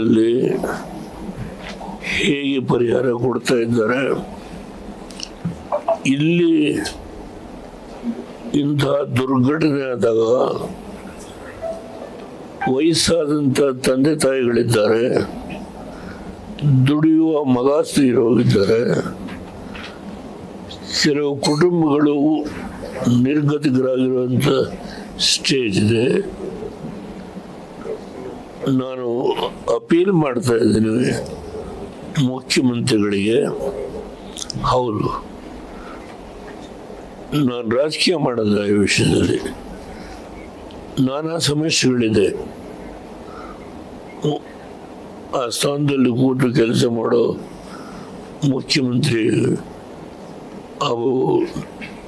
ಅಲ್ಲಿ ಹೇಗೆ ಪರಿಹಾರ ಕೊಡ್ತಾ ಇದ್ದಾರೆ? ಇಲ್ಲಿ ಇಂಥ ದುರ್ಘಟನೆ ಆದಾಗ ವಯಸ್ಸಾದಂಥ ತಂದೆ ತಾಯಿಗಳಿದ್ದಾರೆ, ದುಡಿಯುವ ಮಗ ತೀರೋಗಿದ್ದಾರೆ ಕೆಲವು ಕುಟುಂಬಗಳು ನಿರ್ಗತಿಕರಾಗಿರುವಂಥ ಸ್ಟೇಜ್ ಇದೆ. ನಾನು ಅಪೀಲ್ ಮಾಡ್ತಾ ಇದ್ದೀನಿ ಮುಖ್ಯಮಂತ್ರಿಗಳಿಗೆ, ಹೌದು. ನಾನು ರಾಜಕೀಯ ಮಾಡೋದು ಈ ವಿಷಯದಲ್ಲಿ. ನಾನಾ ಸಮಸ್ಯೆಗಳಿದೆ. ಆ ಸ್ಥಾನದಲ್ಲಿ ಕೂತು ಕೆಲಸ ಮಾಡೋ ಮುಖ್ಯಮಂತ್ರಿ ಅವು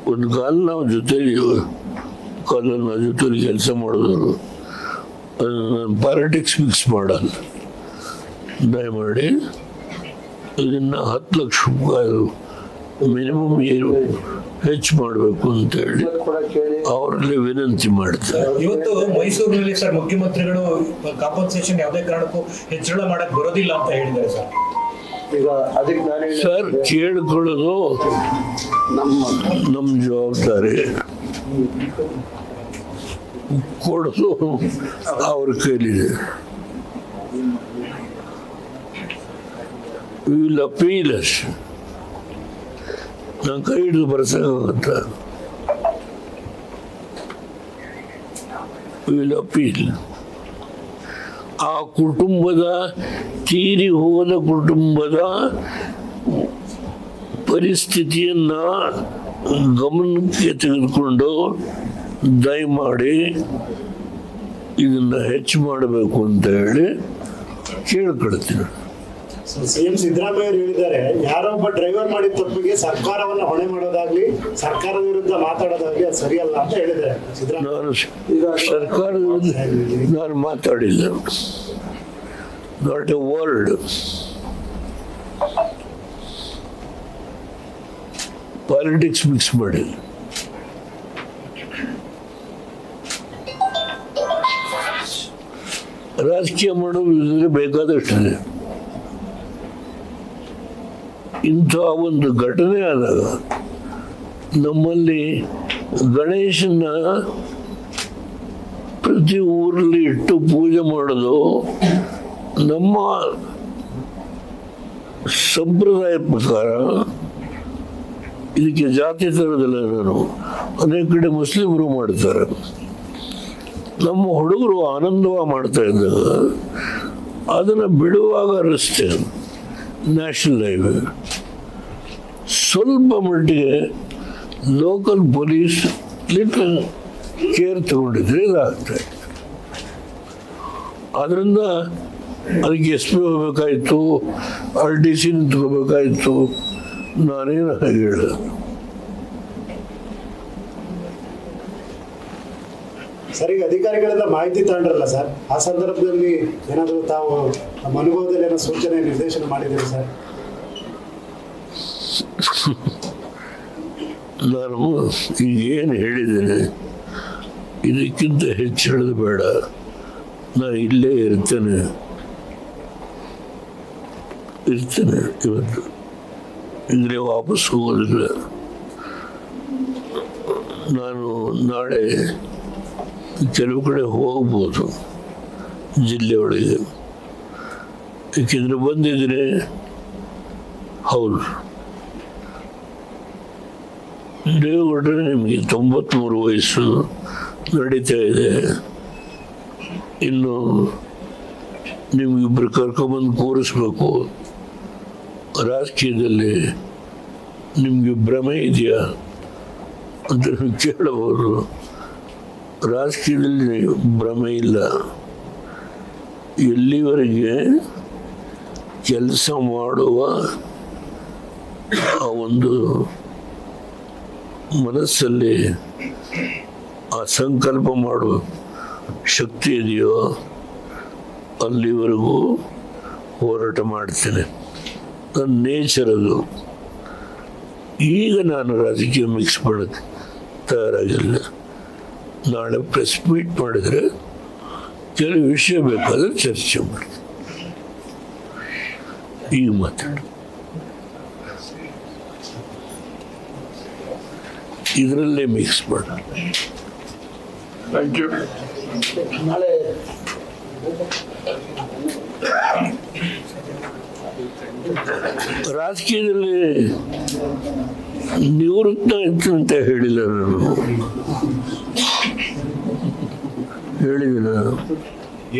ಒಂದು ಕಾಲ ನಾವು ಜೊತೆಲಿ ಕಾಲ ನಾವು ಜೊತೆಲಿ ಕೆಲಸ ಮಾಡಿದ್ರು ಪಾಲಿಟಿಕ್ಸ್ ಮಿಕ್ಸ್ ಮಾಡಲ್ಲ ದಯಮಾಡಿ ಇದನ್ನು ಹತ್ತು ಲಕ್ಷ ರೂಪಾಯಿ ಮಿನಿಮಮ್ ಏನು ಹೆಚ್ಚು ಮಾಡಬೇಕು ಅಂತೇಳಿ ಅವರಲ್ಲಿ ವಿನಂತಿ ಮಾಡ್ತಾರೆ. ಇವತ್ತು ಮೈಸೂರಿನಲ್ಲಿ ಸರ್ ಮುಖ್ಯಮಂತ್ರಿಗಳು ಕಾಂಪನ್ಸೇಷನ್ ಯಾವುದೇ ಕಾರಣಕ್ಕೂ ಹೆಚ್ಚಳ ಮಾಡಕ್ ಬರೋದಿಲ್ಲ ಅಂತ ಹೇಳಿದ್ದಾರೆ ಸರ್. ಈಗ ಅದಕ್ಕೆ ನಾನು ಸರ್ ಕೇಳಿಕೊಳ್ಳೋದು ನಮ್ಮ ನಮ್ಮ ಜವಾಬ್ದಾರಿ. ಕೊಡೋದು ಅವ್ರ ಕೈಲಿದೆ ವಿಲ್ ಅಪೀಲ್ ಅಷ್ಟೆ ನಾನು ಕೈ ಹಿಡಿದು ಬರ್ಸಕ್ಕಾಗತ್ತ ವಿಲ್ ಅಪೀಲ್ ಆ ಕುಟುಂಬದ ತೀರಿ ಹೋದ ಕುಟುಂಬದ ಪರಿಸ್ಥಿತಿಯನ್ನ ಗಮನಕ್ಕೆ ತೆಗೆದುಕೊಂಡು ದಯಮಾಡಿ ಇದನ್ನ ಹೆಚ್ಚು ಮಾಡಬೇಕು ಅಂತ ಹೇಳಿ ಕೇಳ್ಕೊಳ್ತೀನಿ. ಸಿಎಂ ಸಿದ್ದರಾಮಯ್ಯ ಹೇಳಿದ್ದಾರೆ ಯಾರೊಬ್ಬ ಒಬ್ಬ ಡ್ರೈವರ್ ಮಾಡಿದ ತಪ್ಪಿಗೆ ಸರ್ಕಾರವನ್ನ ಹೊಣೆ ಮಾಡೋದಾಗ್ಲಿ ಸರ್ಕಾರದ ವಿರುದ್ಧ ಮಾತಾಡೋದಾಗ್ಲಿ ಅದು ಸರಿಯಲ್ಲ ಅಂತ ಹೇಳಿದ್ದಾರೆ. ಸಿದ್ದರಾಮಯ್ಯ. ನಾನು ಸರ್ಕಾರದ ವಿರುದ್ಧ ನಾನು ಮಾತಾಡಿಲ್ಲ. Not a world politics mix ಮಾಡಿಲ್ಲ. ರಾಜಕೀಯ ಮಾಡುವುದಕ್ಕೆ ಬೇಕಾದಷ್ಟಿದೆ ಇಂಥ ಒಂದು ಘಟನೆ ಆದಾಗ ನಮ್ಮಲ್ಲಿ ಗಣೇಶನ ಪ್ರತಿ ಊರಲ್ಲಿ ಇಟ್ಟು ಪೂಜೆ ಮಾಡೋದು ನಮ್ಮ ಸಂಪ್ರದಾಯ ಪ್ರಕಾರ ಇದಕ್ಕೆ ಜಾತಿ ತರೋದಿಲ್ಲ ನಾನು ಅನೇಕ ಕಡೆ ಮುಸ್ಲಿಮರು ಮಾಡ್ತಾರೆ. ನಮ್ಮ ಹುಡುಗರು ಆನಂದವ ಮಾಡ್ತಾ ಇದ್ದಾಗ ಅದನ್ನು ಬಿಡುವಾಗ ರಸ್ತೆ ನ್ಯಾಷನಲ್ ಹೈವೇ ಸ್ವಲ್ಪ ಮಟ್ಟಿಗೆ ಲೋಕಲ್ ಪೊಲೀಸ್ ಲಿಟಲ್ ಕೇರ್ ತಗೊಂಡಿದ್ರೆ. ಇದಾಗ್ತದೆ ಅದರಿಂದ ಅದಕ್ಕೆ ಎಸ್ ಪಿ ಹೋಗ್ಬೇಕಾಯಿತು ಆರ್ ಡಿ ಸಿ ನಿಂತ್ಕೋಬೇಕಾಯ್ತು. ನಾನೇನು ಹಾಗೆ ಹೇಳೋದು? ಸರ್ ಈಗ ಅಧಿಕಾರಿಗಳಿಂದ ಮಾಹಿತಿ ತಗೊಂಡ್ರಲ್ಲ ಸರ್? ಆ ಸಂದರ್ಭದಲ್ಲಿ ಏನಾದರೂ ತಾವು ನಮ್ಮ ಅನುಭವದಲ್ಲಿ ಏನೋ ಸೂಚನೆ, ನಿರ್ದೇಶನ ಮಾಡಿದ್ದೀರಿ ಸರ್? ನಾನು ಏನು ಹೇಳಿದ್ದೇನೆ, ಇದಕ್ಕಿಂತ ಹೆಚ್ಚು ಹೇಳೋದು ಬೇಡ. ನಾನು ಇಲ್ಲೇ ಇರ್ತೇನೆ. ಇರ್ತೇನೆ ಇವತ್ತು. ಅಂದರೆ ವಾಪಸ್ ಹೋಗೋದಿಲ್ಲ. ನಾನು ನಾಳೆ ಕೆಲವು ಕಡೆ ಹೋಗ್ಬೋದು ಜಿಲ್ಲೆಯೊಳಗೆ. ಏಕೆಂದರೆ ಬಂದಿದ್ರೆ ಹೌದು. ದೇವೇಗೌಡರೆ ನಿಮಗೆ ತೊಂಬತ್ಮೂರು ವಯಸ್ಸು ನಡೀತಾ ಇದೆ. ಇನ್ನು ನಿಮಗಿಬ್ಬರು ಕರ್ಕೊಂಬಂದು ಕೂರಿಸ್ಬೇಕು. ರಾಜಕೀಯದಲ್ಲಿ ನಿಮಗೆ ಭ್ರಮೆ ಇದೆಯಾ ಅಂತ ನೀವು ಕೇಳಬಹುದು. ರಾಜಕೀಯದಲ್ಲಿ ಭ್ರಮೆ ಇಲ್ಲ. ಎಲ್ಲಿವರೆಗೆ ಕೆಲಸ ಮಾಡುವ ಆ ಒಂದು ಮನಸ್ಸಲ್ಲಿ ಆ ಸಂಕಲ್ಪ ಮಾಡುವ ಶಕ್ತಿ ಇದೆಯೋ ಅಲ್ಲಿವರೆಗೂ ಹೋರಾಟ ಮಾಡ್ತೇನೆ. ನನ್ನ ನೇಚರ್ ಅದು. ಈಗ ನಾನು ರಾಜಕೀಯ ಮಿಕ್ಸ್ ಮಾಡೋಕ್ಕೆ ತಯಾರಾಗಿಲ್ಲ ನಾಳೆ ಪ್ರೆಸ್ ಮೀಟ್ ಮಾಡಿದರೆ ಕೆಲವು ವಿಷಯ ಬೇಕಾದರೆ ಚರ್ಚೆ ಮಾಡಿ ಈಗ ಮಾತಾಡು. ಇದರಲ್ಲೇ ಮಿಕ್ಸ್ ಮಾಡ. ನಾಳೆ ರಾಜಕೀಯದಲ್ಲಿ ನಿವೃತ್ತ ಇತ್ತು ಅಂತ ಹೇಳಿಲ್ಲ ನಾನು. ಹೇಳಿದಿಲ್ಲ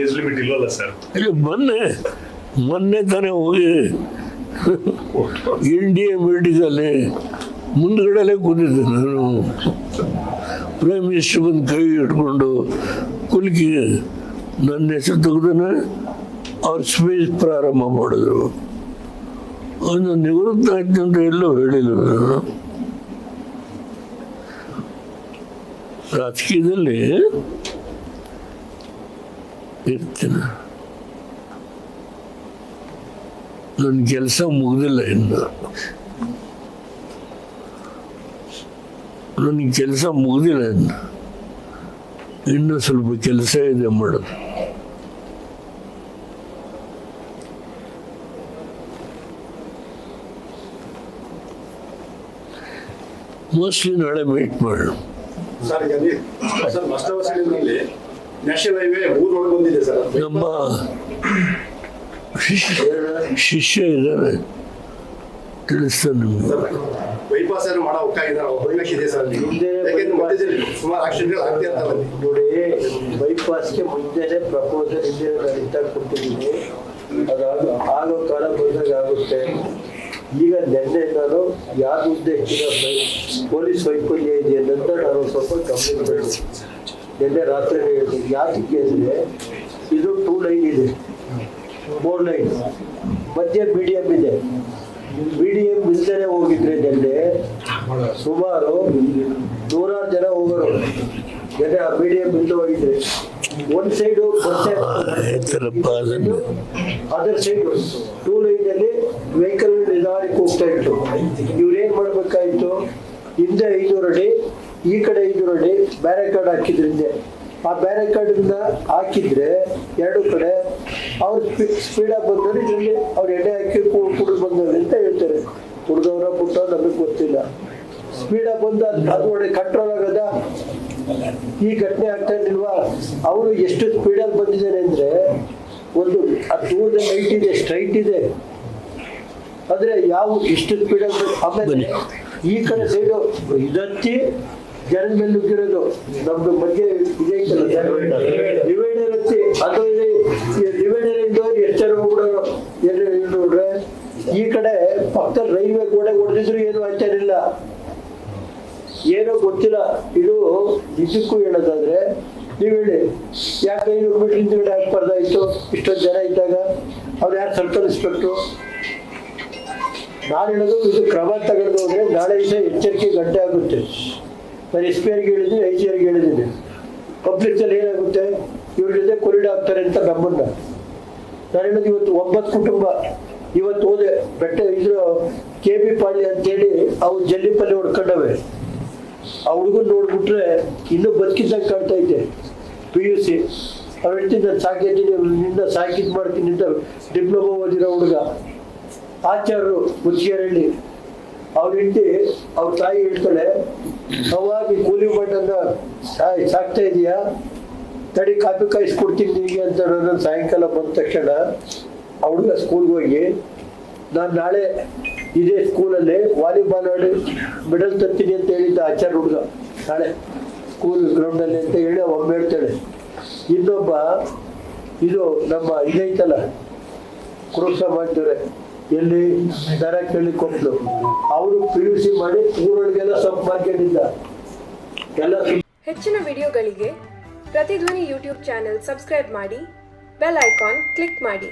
ಏಜ್ ಲಿಮಿಟ್ ಇಲ್ವಲ್ಲ ಸರ್. ಇಲ್ಲ ಮೊನ್ನೆ ಮೊನ್ನೆ ತಾನೇ ಹೋಗಿ ಇಂಡಿಯಾ ಮೀಟಿಂಗಲ್ಲಿ ಮುಂದ್ಗಡೆ ಕೂತಿದ್ದೆ ನಾನು. ಪ್ರೈಮ್ ಮಿನಿಸ್ಟರ್ ಬಂದು ಕೈ ಇಟ್ಕೊಂಡು ಕುಲ್ಕಿ ನನ್ನ ಹೆಸರು ತೆಗೆದನೆ ಅವ್ರ ಸ್ಪೀಚ್ ಪ್ರಾರಂಭ ಮಾಡಿದ್ರು. ಒಂದು ನಿವೃತ್ತ ಆಯ್ತು ಅಂತ ಎಲ್ಲೂ ಹೇಳಿಲ್ಲ ನಾನು. ರಾಜಕೀಯದಲ್ಲಿ ಇರ್ತೀನಿ. ನನ್ನ ಕೆಲಸ ಮುಗ್ದಿಲ್ಲ ಇನ್ನು. ನನ್ನ ಕೆಲಸ ಮುಗ್ದಿಲ್ಲ ಇನ್ನು. ಇನ್ನೂ ಸ್ವಲ್ಪ ಕೆಲಸ ಇದೆ ಮಾಡೋದು ಮೋಸ್ಟ್ಲಿ ನಾಳೆ ಮೀಟ್ ಮಾಡೋಣ ನ್ಯಾಷನಲ್ ಹೈವೇ ಊರೊಳಗೆ ಬಂದಿದೆ ಸರ್. ನಮ್ಮ ಶಿಷ್ಯ ಶಿಷ್ಯ ಇದ್ದಾರೆ ತಿಳಿಸ್ತಾನೆ ನಿಮಗೆ ಬೈಪಾಸ್ ಅನ್ನು ಮಾಡೋ ಅವಕಾಶ ಇದೆ ಅವಕಾಶ ಇದೆ ಸರ್ ಅಲ್ಲಿ. ಯಾಕೆಂದ್ರೆ ಮಧ್ಯದಲ್ಲಿ ಸುಮಾರು ಆಗ್ತಾ ಇರ್ತಾವೆ ನೋಡಿ ಬೈಪಾಸ್ಗೆ ಮುಂಚೆನೆ ಪ್ರಪೋಸಲ್ ಹಿಂದೆ ನಾನು ಇತ್ತಾಗ ಕೊಟ್ಟಿದ್ದೀನಿ. ಅದಾಗ ಆಗೋ ಕಾಲ ಬಂದಾಗ ಆಗುತ್ತೆ. ಈಗ ನೆನ್ನೆ ನಾನು ಯಾರ ಉದ್ದೇಶ ಪೊಲೀಸ್ ವೈಫಲ್ಯ ಇದೆ ಅಂತ ನಾನು ಸ್ವಲ್ಪ ಗಮನಿಸಬೇಕು ನಿನ್ನೆ ರಾತ್ರಿ ಹೇಳಿದೆ ಯಾತಕ್ಕೆ ಅಂದರೆ ಇದು ಟೂ ಲೈನ್ ಇದೆ. ಫೋರ್ ಲೈನ್ ಮಧ್ಯೆ ಬಿ ಡಿ ಎಂ ಇದೆ. ಬಿ ಡಿ ಎಂ ಇಲ್ದೇ ಹೋಗಿದ್ರೆ ನಿನ್ನೆ ಸುಮಾರು ನೂರಾರು ಜನ ಹೋಗೋರು. ಆ ಬಿ ಡಿ ಎಂ ಇಲ್ಲದೆ ಹೋಗಿದ್ರೆ. ಒಂದ್ side other side two line ಅಲ್ಲಿ ವೆಹಿಕಲ್ ನಿಧಾನಕ್ಕೆ ಹೋಗ್ತಾ ಇತ್ತು ಇವ್ರು ಏನು ಮಾಡ್ಬೇಕಾಯ್ತು? ಹಿಂದೆ ಐನೂರು ಅಡಿ ಈ ಕಡೆ ಇದು ನೋಡಿ ಬ್ಯಾರಿಕಾರ್ಡ್ ಕಾರ್ಡ್ ಹಾಕಿದ್ರಿಂದ ಆ ಬ್ಯಾರಿಕಾರ್ಡ್ ಇಂದ ಹಾಕಿದ್ರೆ ಎರಡು ಕಡೆ ಅವ್ರು ಸ್ಪೀಡ್ ಆಗಿ ಬಂದವರು ಇದರಲ್ಲಿ ಅವ್ರು ಎಡೆ ಹಾಕಿ ಕುಡಿದು ಬಂದವರು ಅಂತ ಹೇಳ್ತಾರೆ. ಕುಡ್ದವ್ರ ಪುಟ್ಟ ನಮಗೆ ಗೊತ್ತಿಲ್ಲ. ಸ್ಪೀಡ್ ಆಗಿ ಬಂದ ಅದು ಒಳ್ಳೆ ಕಂಟ್ರೋಲ್ ಆಗದ. ಈ ಘಟನೆ ಆಗ್ತಾ ಇರ್ಲಿಲ್ವಾ? ಅವರು ಎಷ್ಟು ಸ್ಪೀಡಲ್ಲಿ ಬಂದಿದ್ದಾರೆ ಅಂದ್ರೆ ಒಂದು ಆ ದೂರದ ಲೈಟ್ ಇದೆ ಸ್ಟ್ರೈಟ್ ಇದೆ. ಆದ್ರೆ ಯಾವ ಎಷ್ಟು ಸ್ಪೀಡಲ್ಲಿ ಆಮೇಲೆ ಈ ಕಡೆ ಸೈಡ್ ಇದತ್ತಿ ಜನದ ಮೇಲೆ ನುಗ್ಗಿರೋದು. ನಮ್ದು ಮಧ್ಯೆ ಡಿವೈಡರ್ ಹಚ್ಚಿ ಅದು ಡಿವೈಡರ್ ಇಂದ ಜನ ಹೋಗ್ಬಿಡೋರು ಎಲ್ಲಿ ನೋಡ್ರೆ, ಈ ಕಡೆ ಫಕ್ತ ರೈಲ್ವೆ ಗೋಡೆ ಹೊಡೆದಿದ್ರು ಏನು ಆಚಾರ ಇಲ್ಲ ಏನೋ ಗೊತ್ತಿಲ್ಲ. ಇದು ನಿಜಕ್ಕೂ ಹೇಳೋದಾದ್ರೆ, ನೀವು ಹೇಳಿ, ಯಾಕೆ ಐನೂರು ಮೀಟರ್ ಹಿಂದ್ಗಡೆ ಹಾಕ್ಬಾರ್ದಾಯ್ತು ಇಷ್ಟೊಂದು ಜನ ಇದ್ದಾಗ ಅವ್ರು ಯಾರು ಸರ್ಕಲ್ ಇನ್ಸ್ಪೆಕ್ಟ್ರು? ನಾನು ಹೇಳೋದು ಇದು ಕ್ರಮ ತಗೊಂಡು ಹೋದ್ರೆ ನಾಳೆ ದಿವಸ ಎಚ್ಚರಿಕೆ ಗಂಟೆ ಆಗುತ್ತೆ. ನಾನು ಎಸ್ ಪಿ ಆರ್ಗೆ ಹೇಳಿದ್ದೀನಿ ಐ ಜಿ ಆರ್ಗೆ ಹೇಳಿದ್ದೀನಿ ಪಬ್ಲಿಕ್ಸಲ್ಲಿ ಏನಾಗುತ್ತೆ? ಇವ್ರ ಜೊತೆ ಕೊರಿಡ್ ಆಗ್ತಾರೆ ಅಂತ ನಮ್ಮನ್ನ ನಾನು ಹೇಳೋದು ಇವತ್ತು ಒಂಬತ್ತು ಕುಟುಂಬ. ಇವತ್ತು ಹೋದೆ, ಬೆಟ್ಟ ಇದ್ರ ಕೆ ಬಿ ಪಾಳ್ಯ ಅಂತೇಳಿ ಅವು ಜಲ್ಲಿಪಲ್ಲಿ ಹೊಡ್ಕೊಂಡವೆ. ಆ ಹುಡುಗನ್ ನೋಡ್ಬಿಟ್ರೆ ಇನ್ನೂ ಬದುಕಿದ್ದಂಗೆ ಕಾಣ್ತಾ ಐತೆ ಪಿ ಯು ಸಿ ಅವ್ರು ಹೇಳ್ತೀನಿ ನಾನು ಸಾಕಿದ್ದೀನಿ ನಿನ್ನ ಸಾಕಿದ್ ಮಾಡ್ತೀನಿ ಅಂತ ಡಿಪ್ಲೊಮಾ ಓದಿರೋ ಹುಡುಗ. ಆಚಾರ್ಯರು ಮುಚ್ಚಿಗೆರಳ್ಳಿ. ಅವ್ರ ಹೆಂಡತಿ, ಅವ್ರ ತಾಯಿ ಹೇಳ್ತಾಳೆ ಅವಾಗಿ ಕೂಲಿ ತಾಯಿ ಸಾಕ್ತಾ ಇದೀಯಾ? ತಡಿ ಕಾಪಿ ಕಾಯಿಸ್ಕೊಡ್ತೀನಿ ನಿನಗೆ ಅಂತ ನಾನು ಸಾಯಂಕಾಲ ಬಂದ ತಕ್ಷಣ ಅವಳಿಗೆ ಸ್ಕೂಲ್ಗೆ ಹೋಗಿ, ನಾನು ನಾಳೆ ಇದೇ ಸ್ಕೂಲಲ್ಲಿ ವಾಲಿಬಾಲ್ ಆಡಿ ಮೆಡಲ್ ತರ್ತೀನಿ ಅಂತ ಹೇಳಿದ್ದ ಆಚಾರ ಹುಡುಗ, ನಾಳೆ ಸ್ಕೂಲ್ ಗ್ರೌಂಡಲ್ಲಿ ಅಂತ ಹೇಳಿ ಒಮ್ಮೆ ಹೇಳ್ತಾಳೆ, ಇನ್ನೊಬ್ಬ, ಇದು ನಮ್ಮ ಇದೈತಲ್ಲ ಕುರುಕ್ಷ ಸಮಾಜದವ್ರೆ ಎಲ್ಲಿ ದರ ಕೇಳಿ ಕೊಟ್ಲು. ಅವರು ಪಿ ಯು ಸಿ ಮಾಡಿ ಊರೊಳಗೆಲ್ಲ ಸ್ವಲ್ಪ ಮಾರ್ಕೆಟ್ ಎಲ್ಲ ಹೆಚ್ಚಿನ ವಿಡಿಯೋಗಳಿಗೆ ಪ್ರತಿಧ್ವನಿ ಯೂಟ್ಯೂಬ್ ಚಾನೆಲ್ ಸಬ್ಸ್ಕ್ರೈಬ್ ಮಾಡಿ, ಬೆಲ್ ಐಕಾನ್ ಕ್ಲಿಕ್ ಮಾಡಿ.